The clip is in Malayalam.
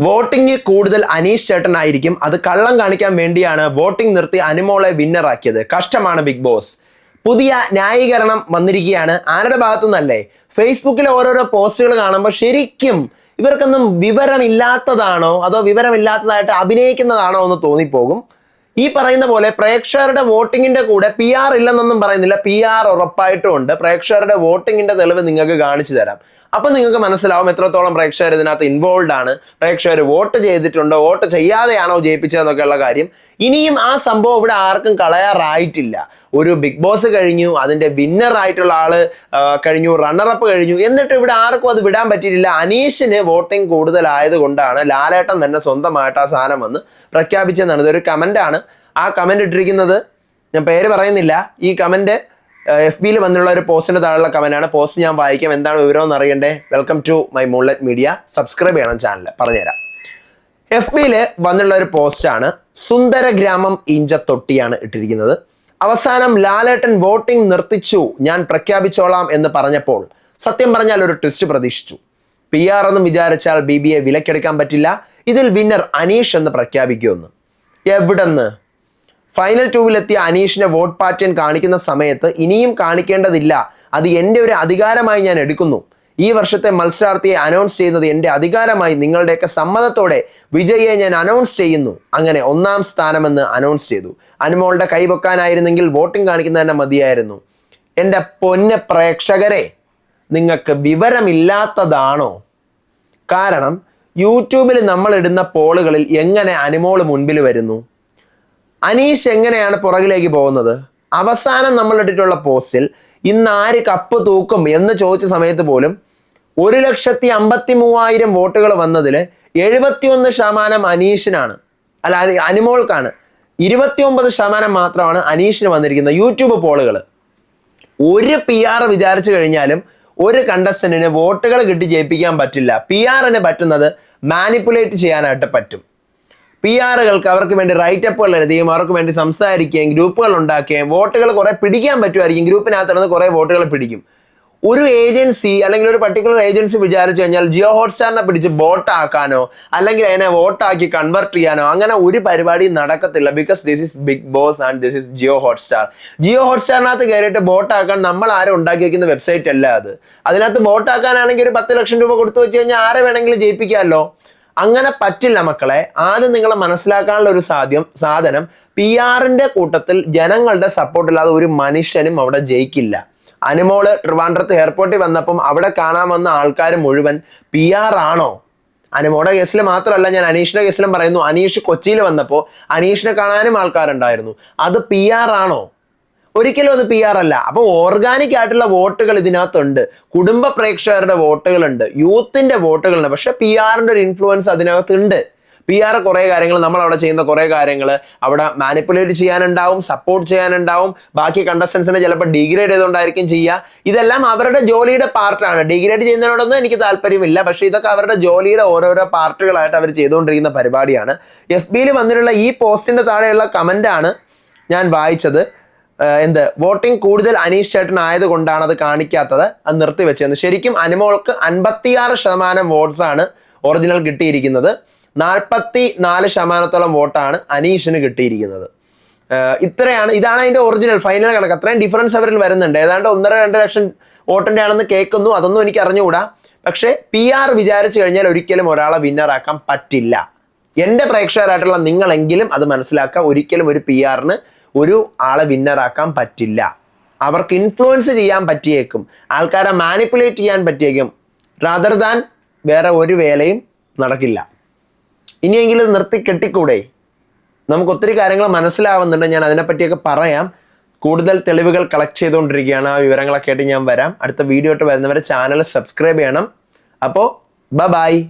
വോട്ടിംഗ് കൂടുതൽ അനീഷ് ചേട്ടനായിരിക്കും. അത് കള്ളം കാണിക്കാൻ വേണ്ടിയാണ് വോട്ടിംഗ് നിർത്തി അനുമോളെ വിന്നറാക്കിയത്. കഷ്ടമാണ് ബിഗ് ബോസ്. പുതിയ ന്യായീകരണം വന്നിരിക്കുകയാണ്. ആരുടെ ഭാഗത്തു നിന്നല്ലേ ഫേസ്ബുക്കിലെ ഓരോരോ പോസ്റ്റുകൾ കാണുമ്പോൾ ശരിക്കും ഇവർക്കൊന്നും വിവരമില്ലാത്തതാണോ? അതോ വിവരമില്ലാത്തതായിട്ട് അഭിനയിക്കുന്നതാണോ എന്ന് തോന്നിപ്പോകും. ഈ പറയുന്ന പോലെ പ്രേക്ഷകരുടെ വോട്ടിങ്ങിന്റെ കൂടെ പി ആർ ഇല്ലെന്നൊന്നും പറയുന്നില്ല. പി ആർ ഉറപ്പായിട്ടും ഉണ്ട്. പ്രേക്ഷകരുടെ വോട്ടിങ്ങിന്റെ തെളിവ് നിങ്ങൾക്ക് കാണിച്ചു തരാം. അപ്പൊ നിങ്ങൾക്ക് മനസ്സിലാവും എത്രത്തോളം പ്രേക്ഷകർ ഇതിനകത്ത് ഇൻവോൾവ് ആണ്. പ്രേക്ഷകർ വോട്ട് ചെയ്തിട്ടുണ്ടോ? വോട്ട് ചെയ്യാതെയാണോ ജയിപ്പിച്ചതെന്നൊക്കെയുള്ള കാര്യം. ഇനിയും ആ സംഭവം ഇവിടെ ആർക്കും കളയാറായിട്ടില്ല. ഒരു ബിഗ് ബോസ് കഴിഞ്ഞു അതിന്റെ വിന്നർ ആയിട്ടുള്ള ആൾ കഴിഞ്ഞു റണ്ണറപ്പ് കഴിഞ്ഞു. എന്നിട്ട് ഇവിടെ ആർക്കും അത് വിടാൻ പറ്റിയിട്ടില്ല. അനീഷിന് വോട്ടിംഗ് കൂടുതലായത് കൊണ്ടാണ് ലാലേട്ടൻ തന്നെ സ്വന്തമായിട്ട് ആ സാധനം വന്ന് പ്രഖ്യാപിച്ചതെന്നാണ്. ഇതൊരു കമന്റ് ആണ്. ആ കമന്റ് ഇട്ടിരിക്കുന്നത് ഞാൻ പേര് പറയുന്നില്ല. ഈ കമന്റ് എഫ് ബിയിൽ വന്നുള്ള ഒരു പോസ്റ്റിന്റെ താഴെയുള്ള കമന്റാണ് പോസ്റ്റ് ഞാൻ വായിക്കാം. എന്താണ് വിവരം എന്ന് അറിയണ്ടേ? Welcome to my mullet media subscribe ചെയ്യണം ചാനൽ പറഞ്ഞുതരാം. എഫ് ബിയിൽ വന്നുള്ള ഒരു പോസ്റ്റാണ് സുന്ദര ഗ്രാമം ഇഞ്ച തൊട്ടിയാണ് ഇട്ടിരിക്കുന്നത്. അവസാനം ലാലേട്ടൻ വോട്ടിംഗ് നിർത്തിച്ചു ഞാൻ പ്രഖ്യാപിച്ചോളാം എന്ന് പറഞ്ഞപ്പോൾ സത്യം പറഞ്ഞാൽ ഒരു ട്വിസ്റ്റ് പ്രതീക്ഷിച്ചു. പി ആർ എന്നും വിചാരിച്ചാൽ ബി ബി എ വിലക്കെടുക്കാൻ പറ്റില്ല ഇതിൽ വിന്നർ അനീഷ് എന്ന് പ്രഖ്യാപിക്കുമെന്ന്. എവിടെന്ന്? ഫൈനൽ ടൂവിലെത്തിയ അനീഷിന്റെ വോട്ട് പാറ്റേൺ കാണിക്കുന്ന സമയത്ത് ഇനിയും കാണിക്കേണ്ടതില്ല അത് എന്റെ ഒരു അധികാരമായി ഞാൻ എടുക്കുന്നു. ഈ വർഷത്തെ മത്സരാർത്ഥിയെ അനൗൺസ് ചെയ്യുന്നത് എന്റെ അധികാരമായി നിങ്ങളുടെയൊക്കെ സമ്മതത്തോടെ വിജയിയെ ഞാൻ അനൗൺസ് ചെയ്യുന്നു. അങ്ങനെ ഒന്നാം സ്ഥാനമെന്ന് അനൗൺസ് ചെയ്തു. അനുമോളുടെ കൈവെക്കാനായിരുന്നെങ്കിൽ വോട്ടിംഗ് കാണിക്കുന്നത് തന്നെ മതിയായിരുന്നു. എന്റെ പൊന്ന പ്രേക്ഷകരെ നിങ്ങൾക്ക് വിവരമില്ലാത്തതാണോ? കാരണം യൂട്യൂബിൽ നമ്മൾ ഇടുന്ന പോളുകളിൽ എങ്ങനെ അനുമോൾ മുൻപിൽ വരുന്നു? അനീഷ് എങ്ങനെയാണ് പുറകിലേക്ക് പോകുന്നത്? അവസാനം നമ്മൾ ഇട്ടിട്ടുള്ള പോസ്റ്റിൽ ഇന്ന് ആര് കപ്പ് തൂക്കും എന്ന് ചോദിച്ച സമയത്ത് പോലും ഒരു ലക്ഷത്തി അമ്പത്തി മൂവായിരം വോട്ടുകൾ വന്നതിൽ എഴുപത്തിയൊന്ന് ശതമാനം അനീഷിനാണ്. അല്ല അനുമോൾക്കാണ്. ഇരുപത്തിയൊമ്പത് ശതമാനം മാത്രമാണ് അനീഷിന് വന്നിരിക്കുന്നത് യൂട്യൂബ് പോളുകൾ ഒരു പി ആർ വിചാരിച്ചു കഴിഞ്ഞാലും ഒരു കണ്ടസ്റ്റന്റിന് വോട്ടുകൾ കിട്ടി ജയിപ്പിക്കാൻ പറ്റില്ല. പി ആറിന് പറ്റുന്നത് മാനിപ്പുലേറ്റ് ചെയ്യാനായിട്ട് പറ്റും. പി ആറുകൾക്ക് അവർക്ക് വേണ്ടി റൈറ്റപ്പുകൾ എഴുതുകയും അവർക്ക് വേണ്ടി സംസാരിക്കുകയും ഗ്രൂപ്പുകൾ ഉണ്ടാക്കുകയും വോട്ടുകൾ കുറെ പിടിക്കാൻ പറ്റുമായിരിക്കും. ഗ്രൂപ്പിനകത്ത് നടന്ന് കുറെ വോട്ടുകൾ പിടിക്കും. ഒരു ഏജൻസി അല്ലെങ്കിൽ ഒരു പർട്ടിക്കുലർ ഏജൻസി വിചാരിച്ചു കഴിഞ്ഞാൽ ജിയോ ഹോട്ട്സ്റ്റാറിനെ പിടിച്ച് ബോട്ട് ആക്കാനോ അല്ലെങ്കിൽ അതിനെ വോട്ടാക്കി കൺവെർട്ട് ചെയ്യാനോ അങ്ങനെ ഒരു പരിപാടി നടക്കത്തില്ല because this is Big Boss and this is Jio Hotstar. Jio ഹോട്ട്സ്റ്റാറിനകത്ത് കയറിയിട്ട് ബോട്ടാക്കാൻ നമ്മൾ ആരും വെക്കുന്ന വെബ്സൈറ്റ് അല്ല അത്. അതിനകത്ത് ബോട്ടാക്കാനാണെങ്കിൽ ഒരു പത്ത് ലക്ഷം രൂപ കൊടുത്തു വെച്ച് കഴിഞ്ഞാൽ ആരെ വേണമെങ്കിലും ജയിപ്പിക്കാമല്ലോ അങ്ങനെ പറ്റില്ല മക്കളെ. ആദ്യം നിങ്ങൾ മനസ്സിലാക്കാനുള്ള ഒരു സാധ്യം സാധനം പി ആറിന്റെ കൂട്ടത്തിൽ ജനങ്ങളുടെ സപ്പോർട്ട് ഇല്ലാതെ ഒരു മനുഷ്യനും അവിടെ ജയിക്കില്ല. അനുമോൾ ട്രിവാൻഡ്രത്ത് എയർപോർട്ടിൽ വന്നപ്പം അവിടെ കാണാൻ വന്ന ആൾക്കാർ മുഴുവൻ പി ആർ ആണോ? അനുമോടെ കേസിൽ മാത്രമല്ല ഞാൻ അനീഷിന്റെ കേസിലും പറയുന്നു അനീഷ് കൊച്ചിയിൽ വന്നപ്പോൾ അനീഷിനെ കാണാനും ആൾക്കാരുണ്ടായിരുന്നു. അത് പി ആർ ആണോ? ഒരിക്കലും അത് പി ആർ അല്ല. അപ്പോൾ ഓർഗാനിക് ആയിട്ടുള്ള വോട്ടുകൾ ഇതിനകത്തുണ്ട്. കുടുംബ പ്രേക്ഷകരുടെ വോട്ടുകളുണ്ട്. യൂത്തിന്റെ വോട്ടുകളുണ്ട്. പക്ഷെ പി ആറിന്റെ ഒരു ഇൻഫ്ലുവൻസ് അതിനകത്തുണ്ട്. പി ആർ കുറെ കാര്യങ്ങൾ നമ്മൾ അവിടെ ചെയ്യുന്ന കുറെ കാര്യങ്ങൾ അവിടെ മാനിപ്പുലേറ്റ് ചെയ്യാനുണ്ടാവും സപ്പോർട്ട് ചെയ്യാനുണ്ടാവും ബാക്കി കണ്ടസ്റ്റൻസിനെ ചിലപ്പോൾ ഡിഗ്രേഡ് ചെയ്തുകൊണ്ടായിരിക്കും ചെയ്യുക. ഇതെല്ലാം അവരുടെ ജോലിയുടെ പാർട്ടാണ് ഡിഗ്രേഡ് ചെയ്യുന്നതിനോടൊന്നും എനിക്ക് താല്പര്യമില്ല. പക്ഷേ ഇതൊക്കെ അവരുടെ ജോലിയുടെ ഓരോരോ പാർട്ടുകളായിട്ട് അവർ ചെയ്തുകൊണ്ടിരിക്കുന്ന പരിപാടിയാണ്. എഫ് ബിയിൽ വന്നിട്ടുള്ള ഈ പോസ്റ്റിന്റെ താഴെയുള്ള കമന്റ് ആണ് ഞാൻ വായിച്ചത്. എന്ത്? വോട്ടിംഗ് കൂടുതൽ അനീഷ് ചേട്ടൻ ആയതുകൊണ്ടാണ് അത് കാണിക്കാത്തത്. അത് നിർത്തിവെച്ചത് ശരിക്കും അനുമോൾക്ക് അൻപത്തിയാറ് ശതമാനം വോട്ട്സാണ് ഒറിജിനൽ കിട്ടിയിരിക്കുന്നത്. നാൽപ്പത്തി നാല് ശതമാനത്തോളം വോട്ടാണ് അനീഷിന് കിട്ടിയിരിക്കുന്നത്. ഇത്രയാണ് ഇതാണ് അതിന്റെ ഒറിജിനൽ ഫൈനൽ കണക്ക്. അത്രയും ഡിഫറൻസ് അവരിൽ വരുന്നുണ്ട്. ഏതാണ്ട് ഒന്നര രണ്ട് ലക്ഷം വോട്ടിന്റെ ആണെന്ന് കേൾക്കുന്നു. അതൊന്നും എനിക്ക് അറിഞ്ഞുകൂടാ. പക്ഷേ പി ആർ വിചാരിച്ചു കഴിഞ്ഞാൽ ഒരിക്കലും ഒരാളെ വിന്നറാക്കാൻ പറ്റില്ല. എന്റെ പ്രേക്ഷകരായിട്ടുള്ള നിങ്ങളെങ്കിലും അത് മനസ്സിലാക്കുക. ഒരിക്കലും ഒരു പി ആറിന് ഒരു ആളെ വിന്നറാക്കാൻ പറ്റില്ല. അവർക്ക് ഇൻഫ്ലുവൻസ് ചെയ്യാൻ പറ്റിയേക്കും. ആൾക്കാരെ മാനിപ്പുലേറ്റ് ചെയ്യാൻ പറ്റിയേക്കും. റാദർ ദാൻ വേറെ ഒരു വേലയും നടക്കില്ല. ഇനിയെങ്കിലും നിർത്തി കെട്ടിക്കൂടെ? നമുക്ക് ഒത്തിരി കാര്യങ്ങൾ മനസ്സിലാവുന്നുണ്ട്. ഞാൻ അതിനെപ്പറ്റിയൊക്കെ പറയാം. കൂടുതൽ തെളിവുകൾ കളക്ട് ചെയ്തുകൊണ്ടിരിക്കുകയാണ്. ആ വിവരങ്ങളൊക്കെ ആയിട്ട് ഞാൻ വരാം. അടുത്ത വീഡിയോ ആയിട്ട് വരുന്നവരെ ചാനൽ സബ്സ്ക്രൈബ് ചെയ്യണം. അപ്പോൾ ബ ബായ്